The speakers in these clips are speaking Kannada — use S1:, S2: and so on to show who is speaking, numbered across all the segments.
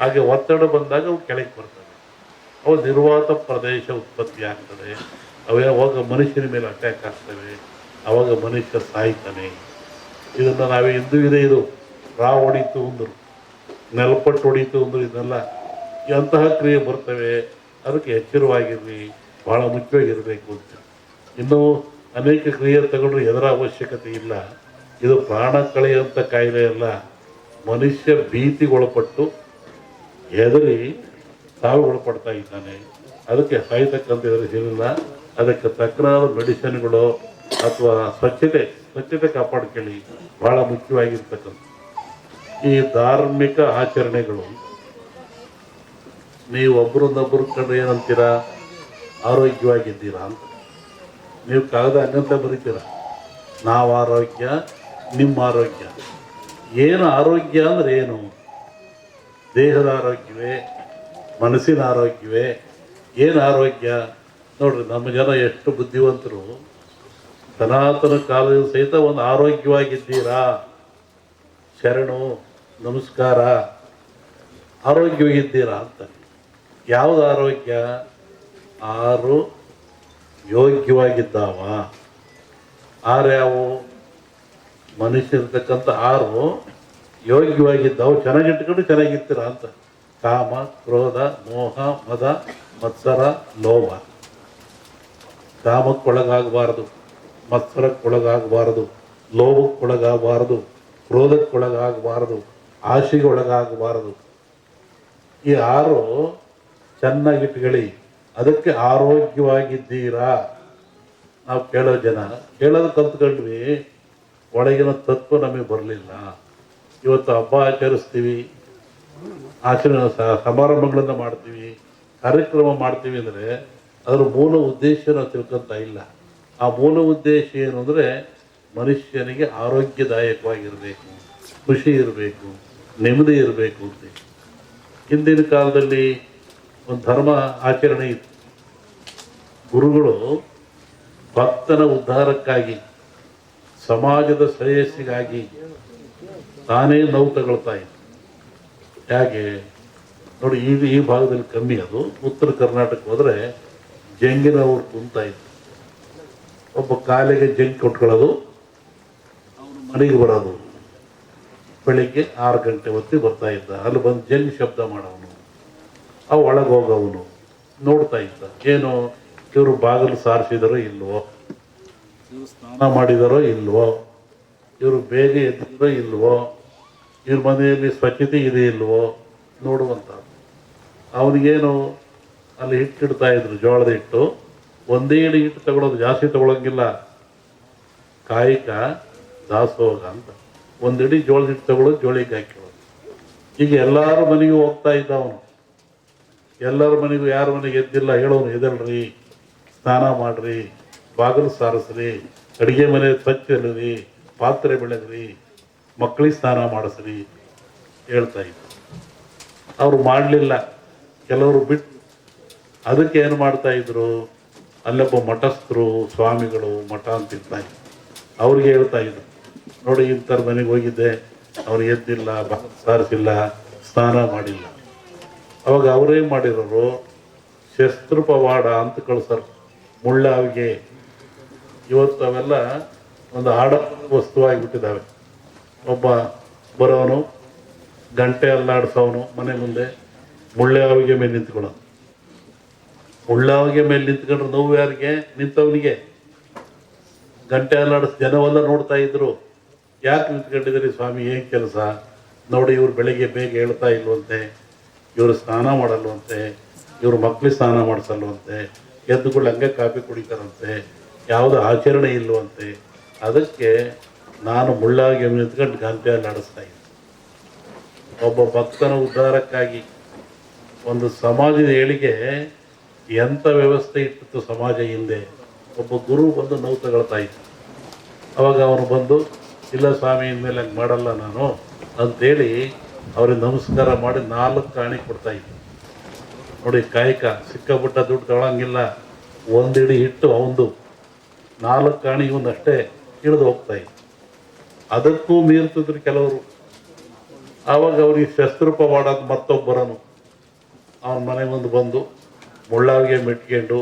S1: ಹಾಗೆ ಒತ್ತಡ ಬಂದಾಗ ಅವು ಕೆಳಗೆ ಬರ್ತವೆ. ಅವು ನಿರ್ವಾತ ಪ್ರದೇಶ ಉತ್ಪತ್ತಿ ಆಗ್ತದೆ. ಅವು ಯಾವಾಗ ಮನುಷ್ಯನ ಮೇಲೆ ಅಟ್ಯಾಕ್ ಆಗ್ತವೆ, ಅವಾಗ ಮನುಷ್ಯ ಸಾಯ್ತಾನೆ. ಇದನ್ನು ನಾವೇ ಇಂದು ಇದೆ ಇದು. ರಾ ಹೊಡೀತು ಅಂದರು. ನೆಲಪಟ್ಟು ಹೊಡೀತು ಅಂದರು ಇದೆಲ್ಲ ಎಂತಹ ಕ್ರಿಯೆ ಬರ್ತವೆ, ಅದಕ್ಕೆ ಎಚ್ಚರವಾಗಿರಲಿ ಭಾಳ ಮುಖ್ಯವಾಗಿರಬೇಕು ಅಂತ. ಇನ್ನೂ ಅನೇಕ ಕ್ರಿಯೆ ತಗೊಂಡ್ರೆ ಎದರ ಅವಶ್ಯಕತೆ ಇಲ್ಲ. ಇದು ಪ್ರಾಣ ಕಳೆಯುವಂಥ ಕಾಯಿಲೆ ಅಲ್ಲ. ಮನುಷ್ಯ ಭೀತಿಗೊಳಪಟ್ಟು ಹೆದರಿ ತಾವು ಒಳಪಡ್ತಾ ಇದ್ದಾನೆ. ಅದಕ್ಕೆ ಸಾಯ್ತಕ್ಕಂಥ ಎದುರಿಸಿಲ್ಲ ಅದಕ್ಕೆ ತಕ್ಕನಾದ ಮೆಡಿಸಿನ್ಗಳು ಅಥವಾ ಸ್ವಚ್ಛತೆ ಸ್ವಚ್ಛತೆ ಕಾಪಾಡ್ಕೊಳ್ಳಿ. ಬಹಳ ಮುಖ್ಯವಾಗಿರ್ತಕ್ಕಂಥ ಈ ಧಾರ್ಮಿಕ ಆಚರಣೆಗಳು. ನೀವು ಒಬ್ಬರನ್ನೊಬ್ಬರು ಕಂಡು ಏನಂತೀರಾ? ಆರೋಗ್ಯವಾಗಿದ್ದೀರಾ ಅಂತ. ನೀವು ಕಾಗದ ಹಂಗಂತ ಬರೀತೀರ? ನಾವು ಆರೋಗ್ಯ ನಿಮ್ಮ ಆರೋಗ್ಯ ಏನು ಆರೋಗ್ಯ ಅಂದ್ರೆ ಏನು? ದೇಹದ ಆರೋಗ್ಯವೇ, ಮನಸ್ಸಿನ ಆರೋಗ್ಯವೇ, ಏನು ಆರೋಗ್ಯ? ನೋಡ್ರಿ, ನಮ್ಮ ಜನ ಎಷ್ಟು ಬುದ್ಧಿವಂತರು. ಸನಾತನ ಕಾಲದ ಸಹಿತ ಒಂದು ಆರೋಗ್ಯವಾಗಿದ್ದೀರಾ? ಶರಣು, ನಮಸ್ಕಾರ. ಆರೋಗ್ಯವಾಗಿದ್ದೀರಾ ಅಂತ. ಯಾವುದು ಆರೋಗ್ಯ? ಆರು ಯೋಗ್ಯವಾಗಿದ್ದಾವ. ಆರು ಯಾವು? ಮನುಷ್ಯರ್ತಕ್ಕಂಥ ಆರು ಯೋಗ್ಯವಾಗಿದ್ದಾವು. ಚೆನ್ನಾಗಿಟ್ಕೊಂಡು ಚೆನ್ನಾಗಿರ್ತೀರ ಅಂತ. ಕಾಮ, ಕ್ರೋಧ, ಮೋಹ, ಮದ, ಮತ್ಸರ, ಲೋಭ. ಕಾಮಕ್ಕೊಳಗಾಗಬಾರದು, ಮತ್ಸರಕ್ಕೊಳಗಾಗಬಾರದು, ಲೋಭಕ್ಕೊಳಗಾಗಬಾರದು, ಕ್ರೋಧಕ್ಕೊಳಗಾಗಬಾರದು ಆಶೆಗೆ ಒಳಗಾಗಬಾರದು ಈ ಆರು ಚೆನ್ನಾಗಿಟ್ಕೊಳ್ಳಿ. ಅದಕ್ಕೆ ಆರೋಗ್ಯವಾಗಿದ್ದೀರಾ. ನಾವು ಕೇಳೋ ಜನ. ಕೇಳೋದು ಕಲ್ತ್ಕೊಂಡ್ವಿ ಒಳಗಿನ ತತ್ವ ನಮಗೆ ಬರಲಿಲ್ಲ. ಇವತ್ತು ಹಬ್ಬ ಆಚರಿಸ್ತೀವಿ. ಆಚರಣೆ ಸಮಾರಂಭಗಳನ್ನು ಮಾಡ್ತೀವಿ. ಕಾರ್ಯಕ್ರಮ ಮಾಡ್ತೀವಿ ಅಂದರೆ ಅದರ ಮೂಲ ಉದ್ದೇಶ ನಾವು ತಿಳ್ಕೊಂತ ಇಲ್ಲ. ಆ ಮೂಲ ಉದ್ದೇಶ ಏನು ಅಂದರೆ ಮನುಷ್ಯನಿಗೆ ಆರೋಗ್ಯದಾಯಕವಾಗಿರಬೇಕು. ಖುಷಿ ಇರಬೇಕು. ನೆಮ್ಮದಿ ಇರಬೇಕು ಅಂತ. ಹಿಂದಿನ ಕಾಲದಲ್ಲಿ ಒಂದು ಧರ್ಮ ಆಚರಣೆ ಇತ್ತು. ಗುರುಗಳು ಭಕ್ತನ ಉದ್ಧಾರಕ್ಕಾಗಿ, ಸಮಾಜದ ಶ್ರೇಯಸ್ಸಿಗಾಗಿ ತಾನೇ ನೋವು ತಗೊಳ್ತಾ ಇತ್ತು ಹೇಗೆ? ನೋಡಿ ಈ ಈ ಭಾಗದಲ್ಲಿ ಕಮ್ಮಿ ಅದು. ಉತ್ತರ ಕರ್ನಾಟಕ ಹೋದರೆ ಜಂಗಿನ ಅವ್ರು ಕುಂತ ಇತ್ತು ಒಬ್ಬ ಕಾಲಿಗೆ ಜಂಗ್ ಕೊಟ್ಕೊಳ್ಳೋದು ಅವನು ಮನೆಗೆ ಬರೋದು. ಬೆಳಿಗ್ಗೆ ಆರು ಗಂಟೆ ಹೊತ್ತಿಗೆ ಬರ್ತಾ ಇದ್ದ. ಅಲ್ಲಿ ಬಂದು ಜಂಗ್ ಶಬ್ದ ಮಾಡೋವನು. ಅವು ಒಳಗೆ ಹೋಗವನು. ನೋಡ್ತಾ ಇದ್ದ. ಏನು ಇವರು ಬಾಗಿಲು ಸಾರಿಸಿದಾರೋ ಇಲ್ವೋ? ಇವರು ಸ್ನಾನ ಮಾಡಿದಾರೋ ಇಲ್ವೋ? ಇವರು ಬೇಗ ಎದ್ದಿರೋ ಇಲ್ವೋ? ಇವ್ರ ಮನೆಯಲ್ಲಿ ಸ್ವಚ್ಛತೆ ಇದೆ ಇಲ್ವೋ ನೋಡುವಂತ ಅವನಿಗೇನು ಅಲ್ಲಿ ಹಿಟ್ಟಿಡ್ತಾ ಇದ್ರು, ಜೋಳದ ಹಿಟ್ಟು, ಒಂದೇ ಇಡಿ ಹಿಟ್ಟು ತಗೊಳ್ಳೋದು ಜಾಸ್ತಿ ತಗೊಳಂಗಿಲ್ಲ. ಕಾಯಿಕ ದಾಸೋಗ ಅಂತ. ಒಂದಿಡಿ ಜೋಳದ ಹಿಟ್ಟು ತಗೊಳ್ಳೋದು ಜೋಳಿಗೆ ಹಾಕಿರೋದು. ಈಗ ಎಲ್ಲರ ಮನೆಗೂ ಹೋಗ್ತಾ ಇದ್ದ ಅವನು ಎಲ್ಲರ ಮನೆಗೂ ಯಾರ ಮನೆಗೆ ಎದ್ದಿಲ್ಲ ಹೇಳೋನು ಎದಲ್ರಿ ಸ್ನಾನ ಮಾಡ್ರಿ, ಬಾಗಿಲು ಸಾರಿಸ್ರಿ, ಅಡುಗೆ ಮನೆ ಸ್ವಚ್ಛ ಪಾತ್ರೆ ಬೆಳೆದ್ರಿ ಮಕ್ಕಳಿಗೆ ಸ್ನಾನ ಮಾಡಿಸ್ರಿ ಹೇಳ್ತಾ ಇದ್ರು ಅವರು ಮಾಡಲಿಲ್ಲ. ಕೆಲವರು ಬಿಟ್ಟು ಅದಕ್ಕೆ ಏನು ಮಾಡ್ತಾ ಇದ್ರು? ಅಲ್ಲೊಬ್ಬ ಮಠಸ್ಥರು, ಸ್ವಾಮಿಗಳು ಮಠ ಅಂತ ಇದ್ರು ಅವ್ರಿಗೆ ಹೇಳ್ತಾ ಇದ್ರು. ನೋಡಿ ಇಂಥರ ಮನೆಗೆ ಹೋಗಿದ್ದೆ. ಅವ್ರು ಎದ್ದಿಲ್ಲ ಸಾರಿಸಿಲ್ಲ, ಸ್ನಾನ ಮಾಡಿಲ್ಲ. ಅವಾಗ ಅವರೇನು ಮಾಡಿರೋರು ಶಸ್ತ್ರ ಪವಾಡ ಅಂತ ಕಳ್ಸರು. ಮುಳ್ಳಾವಿಗೆ. ಇವತ್ತು ಅವೆಲ್ಲ ಒಂದು ಆಡ ವಸ್ತುವಾಗಿಬಿಟ್ಟಿದ್ದಾವೆ. ಒಬ್ಬ ಬರೋನು, ಗಂಟೆ ಅಲ್ಲಾಡ್ಸೋನು, ಮನೆ ಮುಂದೆ ಮುಳ್ಳಾವಿಗೆ ಮೇಲೆ ನಿಂತ್ಕೊಳ್ಳೋನು ಮುಳ್ಳಾವಿಗೆ ಮೇಲೆ ನಿಂತ್ಕೊಂಡ್ರೆ ನೋವು ಯಾರಿಗೆ? ನಿಂತವನಿಗೆ. ಗಂಟೆ ಅಲ್ಲಾಡಿಸ್ ಜನವೆಲ್ಲ ನೋಡ್ತಾ ಇದ್ರು. ಯಾಕೆ ನಿಂತ್ಕೊಂಡಿದ್ದೀರಿ ಸ್ವಾಮಿ? ಏನು ಕೆಲಸ? ನೋಡಿ ಇವ್ರು ಬೆಳಿಗ್ಗೆ ಬೇಗ ಹೇಳ್ತಾ ಇಲ್ವಂತೆ. ಇವರು ಸ್ನಾನ ಮಾಡಲ್ವಂತೆ. ಇವ್ರ ಮಕ್ಳಿಗೆ ಸ್ನಾನ ಮಾಡಿಸಲ್ವಂತೆ. ಎದ್ದುಗಳು ಹಂಗೆ ಕಾಫಿ ಕುಡಿತಾರಂತೆ. ಯಾವುದೋ ಆಚರಣೆ ಇಲ್ಲವಂತೆ ಅದಕ್ಕೆ ನಾನು ಮುಳ್ಳಾಗಿ ನಿಂತ್ಕೊಂಡು ಗಂಟೆ ನಡೆಸ್ತಾ ಇದ್ದೆ. ಒಬ್ಬ ಭಕ್ತನ ಉದ್ಧಾರಕ್ಕಾಗಿ ಒಂದು ಸಮಾಜದ ಏಳಿಗೆ ಎಂಥ ವ್ಯವಸ್ಥೆ ಇಟ್ಟಿತ್ತು ಸಮಾಜ ಹಿಂದೆ? ಒಬ್ಬ ಗುರು ಬಂದು ನೋವು ತಗೊಳ್ತಾ ಇದ್ದ. ಅವಾಗ ಅವನು ಬಂದು, ಇಲ್ಲ ಸ್ವಾಮಿ, ಇನ್ಮೇಲೆ ಹಂಗೆ ಮಾಡಲ್ಲ ನಾನು ಅಂತೇಳಿ ಅವ್ರಿಗೆ ನಮಸ್ಕಾರ ಮಾಡಿ ನಾಲ್ಕು ಕಾಣಿ ಕೊಡ್ತಾ ಇದ್ದ. ನೋಡಿ, ಕಾಯಕ, ಸಿಕ್ಕಾಪಟ್ಟ ದುಡ್ಡು ತಗೊಳಂಗಿಲ್ಲ. ಒಂದಿಡಿ ಹಿಟ್ಟು ಅವಂದು. ನಾಲ್ಕು ಕಾಣಿ ಇವನ್ನಷ್ಟೇ ಇಳಿದು ಹೋಗ್ತಾ ಇತ್ತು ಅದಕ್ಕೂ ಮೀರ್ತಿದ್ರು ಕೆಲವರು. ಆವಾಗ ಅವ್ರಿಗೆ ಶಸ್ತ್ರೂಪ ಮಾಡೋದು ಮತ್ತೊಬ್ಬರನು ಅವನ ಮನೆ ಮುಂದೆ ಬಂದು ಮುಳ್ಳಾವಿಗೆ ಮೆಟ್ಕೊಂಡು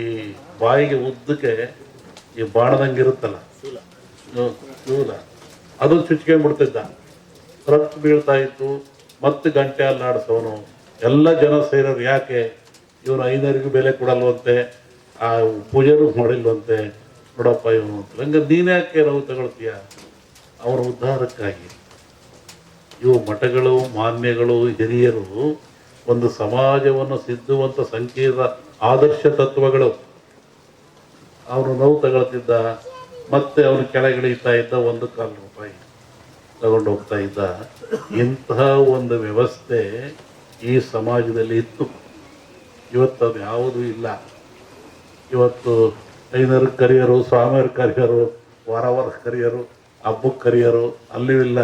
S1: ಈ ಬಾಯಿಗೆ ಉದ್ದಕ್ಕೆ ಈ ಬಾಣದಂಗಿರುತ್ತಲ್ಲ? ಇರುತ್ತಲ್ಲ ಅದು ಶೂಲ ಅದು ಚುಚ್ಕೊಂಡ್ಬಿಡ್ತಿದ್ದ. ರಕ್ತ ಬೀಳ್ತಾ ಇತ್ತು. ಮತ್ತೆ ಗಂಟೆ ಅಲ್ಲಾಡಿಸೋನು. ಎಲ್ಲ ಜನ ಸೇರೋರು ಯಾಕೆ? ಇವನು ಐನರಿಗೂ ಬೆಲೆ ಕೊಡಲ್ವಂತೆ. ಆ ಪೂಜೆನೂ ಮಾಡಿಲ್ವಂತೆ. ನೋಡಪ್ಪ ಇವನು ಅಂತ. ಹಂಗೆ ನೀನ್ಯಾಕೆ ನಾವು ತಗೊಳ್ತೀಯ? ಅವರ ಉದ್ಧಾರಕ್ಕಾಗಿ. ಇವು ಮಠಗಳು, ಮಾನ್ಯಗಳು, ಹಿರಿಯರು ಒಂದು ಸಮಾಜವನ್ನು ಸಿದ್ಧುವಂಥ ಸಂಕೀರ್ಣ ಆದರ್ಶ ತತ್ವಗಳು. ಅವರು ನೋವು ತಗೊಳ್ತಿದ್ದ, ಮತ್ತೆ ಅವನು ಕೆಳಗಿಳಿತಾ ಇದ್ದ ಒಂದು ಕಾಲು ರೂಪಾಯಿ ತಗೊಂಡು ಹೋಗ್ತಾ ಇದ್ದ. ಇಂತಹ ಒಂದು ವ್ಯವಸ್ಥೆ ಈ ಸಮಾಜದಲ್ಲಿ ಇತ್ತು. ಇವತ್ತು ಅದು ಯಾವುದೂ ಇಲ್ಲ. ಇವತ್ತು ಐನರು ಕರಿಯರು, ಸ್ವಾಮಿಯರು ಕರಿಯರು ವಾರ ಕರಿಯರು ಹಬ್ಬಕ್ಕೆ ಕರಿಯರು ಅಲ್ಲೂ ಇಲ್ಲ.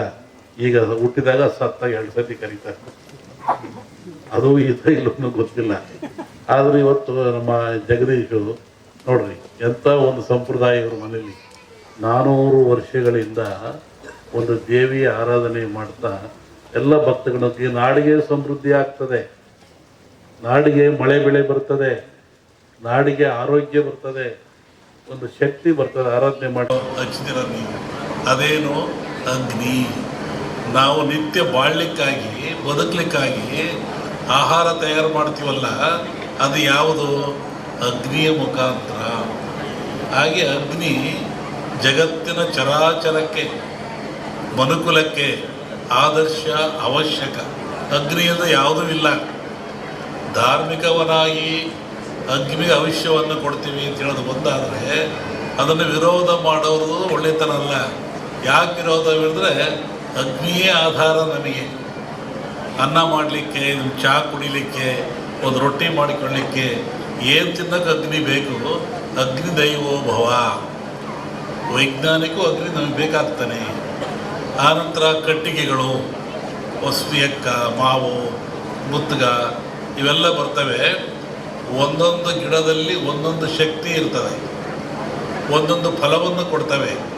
S1: ಈಗ ಹುಟ್ಟಿದಾಗ ಸತ್ತ ಎರಡು ಸತಿ ಕರೀತಾರೆ. ಅದು ಇದು ಇಲ್ಲೂ ಗೊತ್ತಿಲ್ಲ. ಆದರೆ ಇವತ್ತು ನಮ್ಮ ಜಗದೀಶು ನೋಡ್ರಿ, ಎಂಥ ಒಂದು ಸಂಪ್ರದಾಯ ಇವ್ರ ಮನೇಲಿ ನಾನೂರು ವರ್ಷಗಳಿಂದ ಒಂದು ದೇವಿಯ ಆರಾಧನೆ ಮಾಡ್ತಾ ಎಲ್ಲ ಭಕ್ತಗಳಿಗೆ ನಾಡಿಗೆ ಸಮೃದ್ಧಿ ಆಗ್ತದೆ. ನಾಡಿಗೆ ಮಳೆ ಬೆಳೆ ಬರ್ತದೆ. ನಾಡಿಗೆ ಆರೋಗ್ಯ ಬರ್ತದೆ. ಒಂದು ಶಕ್ತಿ ಬರ್ತದೆ, ಆರಾಧನೆ ಮಾಡಿ.
S2: ಅದೇನು ಅಗ್ನಿ. ನಾವು ನಿತ್ಯ ಬಾಳ್ಲಿಕ್ಕಾಗಿ ಬದುಕಲಿಕ್ಕಾಗಿ ಆಹಾರ ತಯಾರು ಮಾಡ್ತೀವಲ್ಲ, ಅದು ಯಾವುದು? ಅಗ್ನಿಯ ಮುಖಾಂತರ. ಹಾಗೆ ಅಗ್ನಿ ಜಗತ್ತಿನ ಚರಾಚರಕ್ಕೆ, ಮನುಕುಲಕ್ಕೆ ಆದರ್ಶ, ಅವಶ್ಯಕ. ಅಗ್ನಿಯಿಂದ ಯಾವುದೂ ಇಲ್ಲ. ಧಾರ್ಮಿಕವನಾಗಿ ಅಗ್ನಿಗೆ ಅವಶ್ಯವನ್ನು ಕೊಡ್ತೀವಿ ಅಂತ ಹೇಳೋದು ಬಂದಾದರೆ ಅದನ್ನು ವಿರೋಧ ಮಾಡೋದು ಒಳ್ಳೆತನ ಅಲ್ಲ ಯಾಕೆ ವಿರೋಧ ಹೇಳಿದ್ರೆ ಅಗ್ನಿಯೇ ಆಧಾರ ನಮಗೆ. ಅನ್ನ ಮಾಡಲಿಕ್ಕೆ ಚಹಾ ಕುಡಿಲಿಕ್ಕೆ, ಒಂದು ರೊಟ್ಟಿ ಮಾಡಿಕೊಳ್ಳಿಕ್ಕೆ ಏನು ತಿನ್ನಕ್ಕೆ ಅಗ್ನಿ ಬೇಕು? ಅಗ್ನಿ ದೈವೋ ಭವ. ವೈಜ್ಞಾನಿಕೂ ಅಗ್ನಿ ನಮಗೆ ಬೇಕಾಗ್ತಾನೆ. ಆನಂತರ ಕಟ್ಟಿಗೆಗಳು, ಹೊಸ್ವಿಯಕ್ಕ, ಮಾವು ಮುತ್ತಗ ಇವೆಲ್ಲ ಬರ್ತವೆ. ಒಂದೊಂದು ಗಿಡದಲ್ಲಿ ಒಂದೊಂದು ಶಕ್ತಿ ಇರ್ತದೆ. ಒಂದೊಂದು ಫಲವನ್ನು ಕೊಡ್ತವೆ.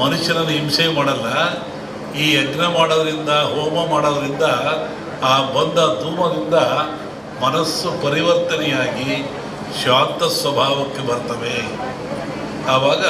S2: ಮನುಷ್ಯನನ್ನು ಹಿಂಸೆ ಮಾಡಲ್ಲ, ಈ ಯಜ್ಞ ಮಾಡೋದ್ರಿಂದ, ಹೋಮ ಮಾಡೋದ್ರಿಂದ, ಆ ಬಂದ ಧೂಮದಿಂದ ಮನಸ್ಸು ಪರಿವರ್ತನೆಯಾಗಿ ಶಾಂತ ಸ್ವಭಾವಕ್ಕೆ ಬರ್ತವೆ. ಆವಾಗ